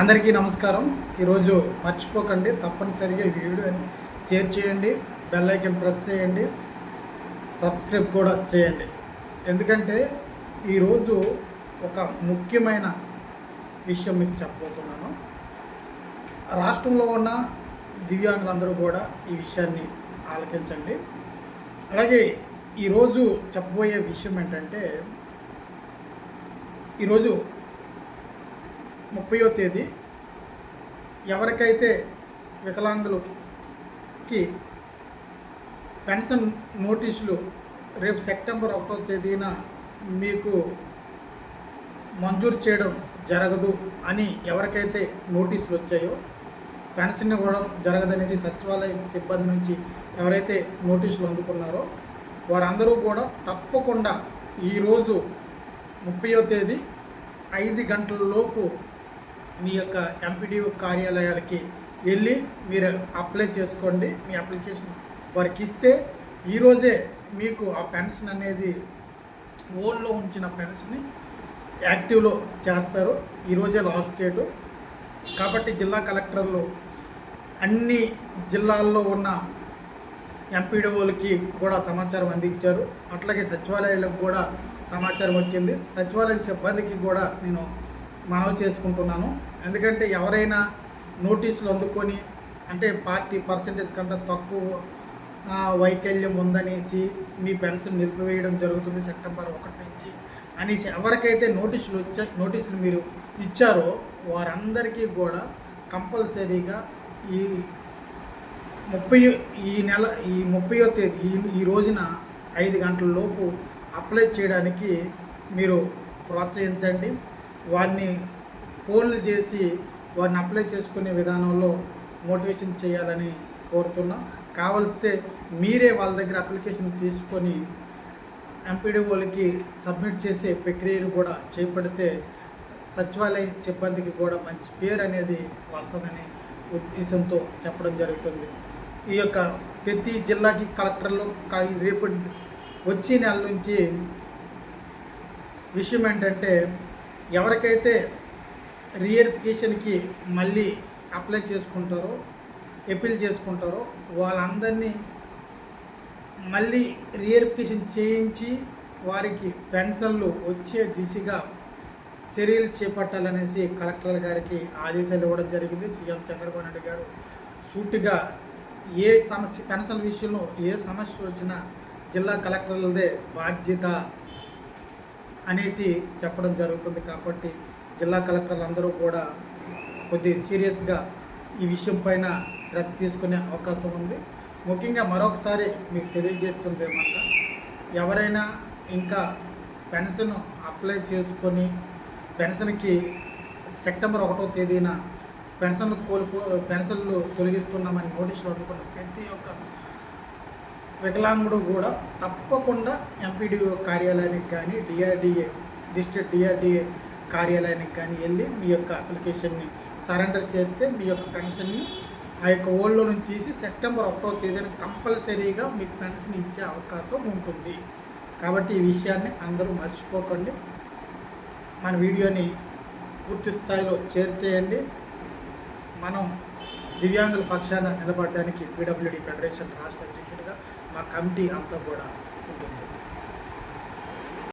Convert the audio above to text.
అందరికీ నమస్కారం. ఈరోజు మర్చిపోకండి తప్పనిసరిగా ఈ వీడియోని షేర్ చేయండి బెల్ ఐకన్ ప్రెస్ చేయండి సబ్స్క్రైబ్ కూడా చేయండి. ఎందుకంటే ఈరోజు ఒక ముఖ్యమైన విషయం మీకు చెప్పబోతున్నాను. రాష్ట్రంలో ఉన్న దివ్యాంగులందరూ కూడా ఈ విషయాన్ని ఆలకించండి. అలాగే ఈరోజు చెప్పబోయే విషయం ఏంటంటే ఈరోజు ముప్పయో తేదీ ఎవరికైతే వికలాంగులకి పెన్షన్ నోటీసులు రేపు సెప్టెంబర్ ఒకటో తేదీన మీకు మంజూరు చేయడం జరగదు అని ఎవరికైతే నోటీసులు వచ్చాయో పెన్షన్ ఇవ్వడం జరగదనేసి సచివాలయం సిబ్బంది నుంచి ఎవరైతే నోటీసులు అందుకున్నారో వారందరూ కూడా తప్పకుండా ఈరోజు ముప్పయో తేదీ ఐదు గంటల లోపు మీ యొక్క ఎంపీడీఓ కార్యాలయాలకి వెళ్ళి మీరు అప్లై చేసుకోండి. మీ అప్లికేషన్ వారికి ఇస్తే ఈరోజే మీకు ఆ పెన్షన్ అనేది ఓల్డ్లో ఉంచిన పెన్షన్ని యాక్టివ్లో చేస్తారు. ఈరోజే లాస్ట్ డేటు. కాబట్టి జిల్లా కలెక్టర్లు అన్ని జిల్లాల్లో ఉన్న ఎంపీడీఓలకి కూడా సమాచారం అందించారు. అట్లాగే సచివాలయాలకు కూడా సమాచారం వచ్చింది. సచివాలయ సిబ్బందికి కూడా నేను మనవి చేసుకుంటున్నాను. ఎందుకంటే ఎవరైనా నోటీసులు అందుకొని అంటే పార్టీ పర్సంటేజ్ కంటే తక్కువ వైకల్యం ఉందనేసి మీ పెన్షన్ నిలిపివేయడం జరుగుతుంది సెప్టెంబర్ ఒకటి నుంచి. అనేసి ఎవరికైతే నోటీసులు వచ్చా నోటీసులు మీరు ఇచ్చారో వారందరికీ కూడా కంపల్సరీగా ఈ ముప్పై ఈ నెల ఈ ముప్పయో తేదీ ఈ రోజున ఐదు గంటల లోపు అప్లై చేయడానికి మీరు ప్రోత్సహించండి. వారిని ఫోన్లు చేసి వారిని అప్లై చేసుకునే విధానంలో మోటివేషన్ చేయాలని కోరుతున్నాం. కావలిస్తే మీరే వాళ్ళ దగ్గర అప్లికేషన్ తీసుకొని ఎంపీడీఓలకి సబ్మిట్ చేసే ప్రక్రియను కూడా చేపడితే సచివాలయ సిబ్బందికి కూడా మంచి పేరు అనేది వస్తుందని ఉద్దేశంతో చెప్పడం జరుగుతుంది. ఈ యొక్క ప్రతి జిల్లాకి కలెక్టర్లు రేపు వచ్చే నెల నుంచి విషయం ఏంటంటే ఎవరికైతే రీఎరిఫికేషన్కి మళ్ళీ అప్లై చేసుకుంటారో అపీల్ చేసుకుంటారో వాళ్ళందరినీ మళ్ళీ రీఎరిఫికేషన్ చేయించి వారికి పెన్షన్లు వచ్చే దిశగా చర్యలు చేపట్టాలనేసి కలెక్టర్ గారికి ఆదేశాలు ఇవ్వడం జరిగింది. సీఎం చంద్రబాబు నాయుడు గారు సూటిగా ఏ సమస్య పెన్షన్ విషయంలో ఏ సమస్య వచ్చినా జిల్లా కలెక్టర్లదే బాధ్యత అనేసి చెప్పడం జరుగుతుంది కాబట్టి జిల్లా కలెక్టర్లు అందరూ కూడా కొద్ది సీరియస్గా ఈ విషయం పైన శ్రద్ధ తీసుకునే అవకాశం ఉంది. ముఖ్యంగా మరొకసారి మీకు తెలియజేస్తుంది ఏమన్నా ఎవరైనా ఇంకా పెన్షన్ అప్లై చేసుకొని పెన్షన్కి సెప్టెంబర్ ఒకటో తేదీన పెన్షన్లు కోల్పో పెన్షన్లు తొలగిస్తున్నామని నోటీసులు అందుకున్న ప్రతి ఒక్క వికలాంగుడు కూడా తప్పకుండా ఎంపీడీఓ కార్యాలయానికి కానీ డిఆర్డిఏ డిస్ట్రిక్ట్ డిఆర్డిఏ కార్యాలయానికి కానీ వెళ్ళి మీ యొక్క అప్లికేషన్ని సరెండర్ చేస్తే మీ యొక్క పెన్షన్ని ఆ యొక్క ఓల్డ్లో నుంచి తీసి సెప్టెంబర్ ఒకటో తేదీన కంపల్సరీగా మీకు పెన్షన్ ఇచ్చే అవకాశం ఉంటుంది. కాబట్టి ఈ విషయాన్ని అందరూ మర్చిపోకండి. మన వీడియోని పూర్తి స్థాయిలో షేర్ చేయండి. మనం దివ్యాంగుల పక్షాన నిలబడడానికి పీడబ్ల్యూడి ఫెడరేషన్ రాష్ట్ర అధ్యక్షుడిగా మా కమిటీ అంతా కూడా ఉంటుంది.